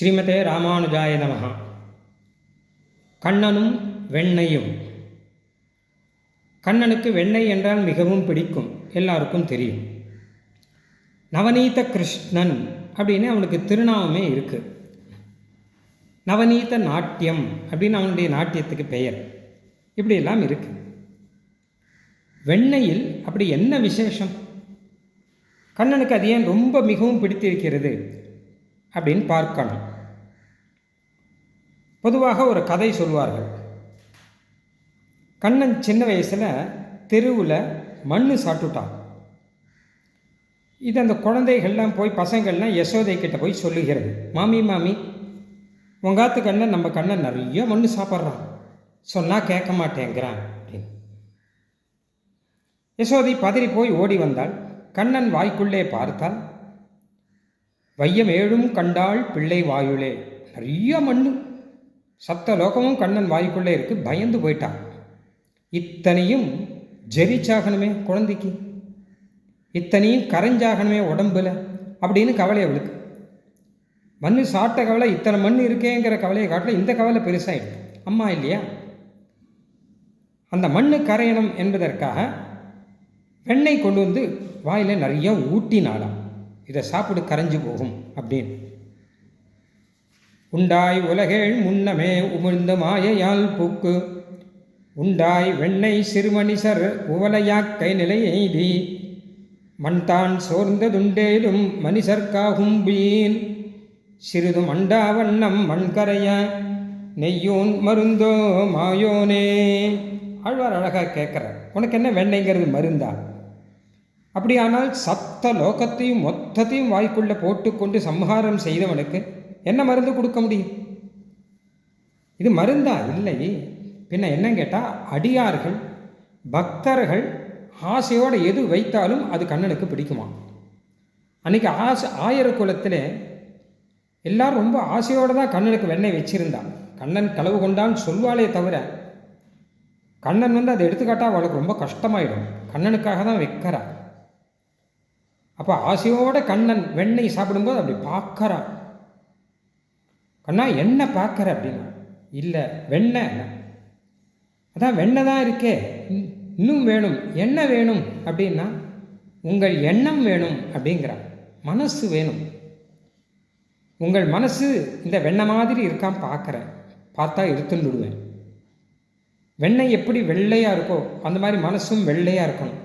ஸ்ரீமதே ராமானுஜாய நமஹ கண்ணனும் வெண்ணையும். கண்ணனுக்கு வெண்ணெய் என்றால் மிகவும் பிடிக்கும் எல்லாருக்கும் தெரியும். நவநீத கிருஷ்ணன் அப்படின்னு அவனுக்கு திருநாமமே இருக்கு. நவநீத நாட்டியம் அப்படின்னு அவனுடைய நாட்டியத்துக்கு பெயர். இப்படியெல்லாம் இருக்கு. வெண்ணையில் அப்படி என்ன விசேஷம்? கண்ணனுக்கு அது ஏன் ரொம்ப மிகவும் பிடித்திருக்கிறது? அப்படின்னு பார்க்கணும். பொதுவாக ஒரு கதை சொல்வார்கள். கண்ணன் சின்ன வயசில் தெருவில் மண் சாப்பிட்டுட்டான். இது அந்த குழந்தைகள்லாம் போய் பசங்கள்லாம் யசோதை கிட்ட போய் சொல்லுகிறது. மாமி மாமி உங்காத்து கண்ணன் நம்ம கண்ணன் நிறைய மண் சாப்பிட்றான். சொன்னால் கேட்க மாட்டேங்கிறான் அப்படின்னு. யசோதை பதறி போய் ஓடி வந்தாள். கண்ணன் வாய்க்குள்ளே பார்த்தால் வையம் ஏழும் கண்டாள் பிள்ளை வாயுளே. நிறைய மண் சப்த லோகமும் கண்ணன் வாய்க்குள்ளே இருக்கு பயந்து போயிட்டான். இத்தனையும் ஜெரிச்சாகணுமே குழந்தைக்கு. இத்தனையும் கரைஞ்சாகணுமே உடம்புல அப்படின்னு கவலை அவளுக்கு. மண் சாப்பிட்ட கவலை இத்தனை மண் இருக்கேங்கிற கவலையை காட்டில் இந்த கவலை பெருசாகிடுது அம்மா இல்லையா? அந்த மண் கரையணும் என்பதற்காக வெண்ணெய் கொண்டு வந்து வாயில் நிறைய ஊட்டினாலாம் இதை சாப்பிடு கரைஞ்சு போகும் அப்படின்னு. உண்டாய் உலகேள் முன்னமே உமிழ்ந்த மாயையால் பூக்கு. உண்டாய் வெண்ணெய் சிறுமணிசர் உவலையாக்கை நிலை எய்தி மண்தான் சோர்ந்ததுண்டேலும் மனிசர்க்காகும் வீண். சிறிது மண்டா வண்ணம் மண்கரைய நெய்யோன் மருந்தோ மாயோனே. ஆழ்வார் அழகாக கேட்குறார் உனக்கு என்ன வெண்ணெய்ங்கிறது மருந்தா? அப்படியானால் சப்த லோகத்தையும் மொத்தத்தையும் வாய்க்குள்ளே போட்டுக்கொண்டு சம்ஹாரம் செய்தவனுக்கு என்ன மருந்து கொடுக்க முடியும்? இது மருந்தா? இல்லை. பின்ன என்ன கேட்டால் அடியார்கள் பக்தர்கள் ஆசையோடு எது வைத்தாலும் அது கண்ணனுக்கு பிடிக்குமா? அன்றைக்கி ஆசை ஆயர் குலத்தில் எல்லாரும் ரொம்ப ஆசையோடு தான் கண்ணனுக்கு வெண்ணெய் வச்சிருந்தான் கண்ணன் களவு கொண்டான்னு சொல்வாளே தவிர கண்ணன் வந்து அதை எடுத்துக்காட்டால் அவளுக்கு ரொம்ப கஷ்டமாயிடும். கண்ணனுக்காக தான் வைக்கிறா. அப்போ ஆசையோட கண்ணன் வெண்ணெய் சாப்பிடும்போது அப்படி பார்க்குறான் கண்ணா என்ன பார்க்குற அப்படின்னா இல்லை வெண்ணெய் அதான். வெண்ணெய் தான் இருக்கே. இன்னும் வேணும். என்ன வேணும்? அப்படின்னா உங்கள் எண்ணம் வேணும் அப்படிங்கிறான் மனசு வேணும். உங்கள் மனசு இந்த வெண்ணெய் மாதிரி இருக்கான் பார்க்குறேன் பார்த்தா இருத்துன்னுடுவேன் வெண்ணெய் எப்படி வெள்ளையாக இருக்கோ அந்த மாதிரி மனசும் வெள்ளையாக இருக்கணும்.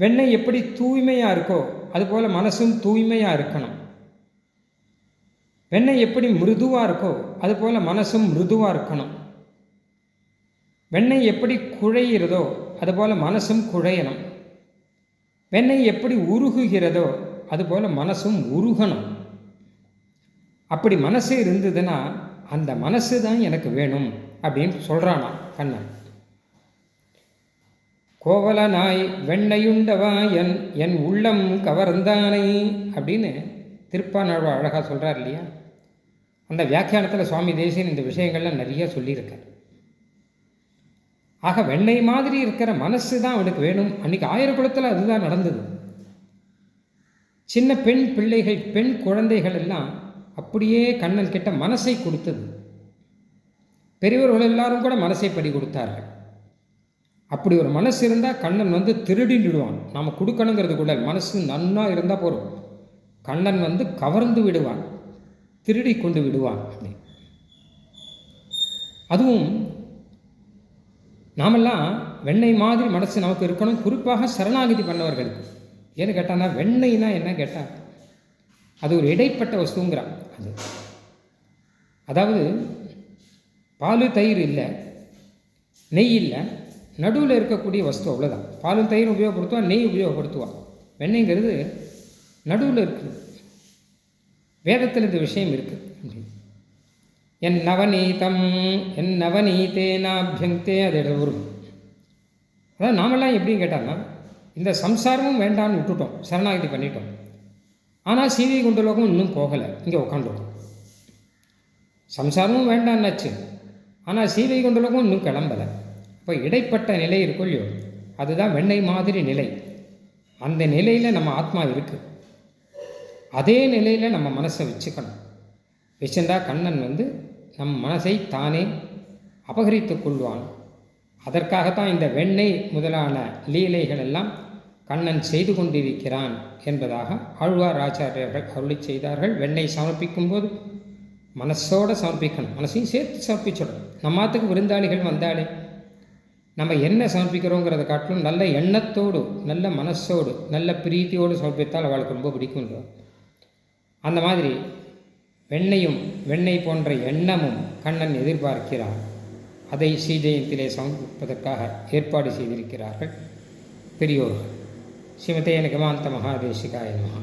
வெண்ணெய் எப்படி தூய்மையாக இருக்கோ அதுபோல் மனசும் தூய்மையாக இருக்கணும். வெண்ணெய் எப்படி மிருதுவாக இருக்கோ அதுபோல் மனசும் மிருதுவாக இருக்கணும். வெண்ணெய் எப்படி குழையிறதோ அதுபோல் மனசும் குழையணும். வெண்ணெய் எப்படி உருகுகிறதோ அதுபோல் மனசும் உருகணும். அப்படி மனசு இருந்ததுன்னா அந்த மனசு தான் எனக்கு வேணும் அப்படின்னு சொல்கிறானா கண்ணன். கோவலனாய் வெண்ணையுண்டவாயன் என் என் உள்ளம் கவர்ந்தானை அப்படின்னு திருப்பானாழ்வா அழகாக சொல்கிறார் இல்லையா? அந்த வியாக்கியானத்தில் சுவாமி தேசியன் இந்த விஷயங்கள்லாம் நிறைய சொல்லியிருக்கார். ஆக வெண்ணெய் மாதிரி இருக்கிற மனசு தான் அவனுக்கு வேணும். அன்றைக்கி ஆயிரக்குளத்தில் அதுதான் நடந்தது. சின்ன பெண் பிள்ளைகள் பெண் குழந்தைகள் எல்லாம் அப்படியே கண்ணன் கிட்ட மனசை கொடுத்தது. பெரியவர்கள் எல்லாரும் கூட மனசை படி கொடுத்தார்கள். அப்படி ஒரு மனசு இருந்தால் கண்ணன் வந்து திருடிடுவான் நாம் கொடுக்கணுங்கிறது கூட மனசு நன்னா இருந்தால் போகிறோம் கண்ணன் வந்து கவர்ந்து விடுவான். திருடி கொண்டு விடுவான் அப்படி. அதுவும் நாமெல்லாம் வெண்ணெய் மாதிரி மனசு நமக்கு இருக்கணும். குறிப்பாக சரணாகதி பண்ணவர்களுக்கு. ஏன்னு கேட்டான்னா வெண்ணெய்னா என்ன கேட்டால் அது ஒரு இடைப்பட்ட வஸ்துங்கிறான் அது. அதாவது பால் தயிர் இல்லை நெய் இல்லை நடுவில் இருக்கக்கூடிய வஸ்து அவ்வளோதான் பாலும் தயிர் உபயோகப்படுத்துவான் நெய் உபயோகப்படுத்துவான். வெண்ணெய்ங்கிறது நடுவில் இருக்குது வேதத்தில் இந்த விஷயம் இருக்குது என் நவநீதம் என் நவநீதேனாபியங்கே அது வரும் அதான் நாமெல்லாம் எப்படின்னு கேட்டாங்கன்னா இந்த சம்சாரமும் வேண்டான்னு விட்டுட்டோம் சரணாகதி பண்ணிட்டோம். ஆனால் சீதை குண்டலோகம் இன்னும் போகலை. இங்கே உட்காந்துருக்கோம் சம்சாரமும் வேண்டான்னாச்சு ஆனால் சீதை குண்டலோகம் இன்னும் கிளம்பலை. இப்போ இடைப்பட்ட நிலை இருக்கும் இல்லையோ அதுதான் வெண்ணெய் மாதிரி நிலை. அந்த நிலையில் நம்ம ஆத்மா இருக்குது அதே நிலையில் நம்ம மனசை வச்சுக்கணும். வச்சிருந்தா கண்ணன் வந்து நம் மனசை தானே அபகரித்துக் கொள்வான். அதற்காகத்தான் இந்த வெண்ணெய் முதலான லீலைகள் எல்லாம் கண்ணன் செய்து கொண்டிருக்கிறான் என்பதாக ஆழ்வார் ஆச்சாரியர்கள் அருளி செய்தார்கள். வெண்ணெய் சமர்ப்பிக்கும் போது மனசோடு சமர்ப்பிக்கணும். மனசையும் சேர்த்து சமர்ப்பிச்சிடணும். நம்மாத்துக்கு விருந்தாளிகள் வந்தாலே நம்ம என்ன சமர்ப்பிக்கிறோங்கிறத காட்டிலும் நல்ல எண்ணத்தோடு நல்ல மனசோடு நல்ல பிரீத்தியோடு சமர்ப்பித்தால் அவளுக்கு ரொம்ப பிடிக்கும் அந்த மாதிரி வெண்ணையும் வெண்ணெய் போன்ற எண்ணமும் கண்ணன் எதிர்பார்க்கிறார் அதை ஸ்ரீஜெயந்திலே சமர்ப்பிப்பதற்காக ஏற்பாடு செய்திருக்கிறார்கள் பெரியோர்கள். ஸ்ரீமதே நிகமாந்த மகாதேசிகாய மகா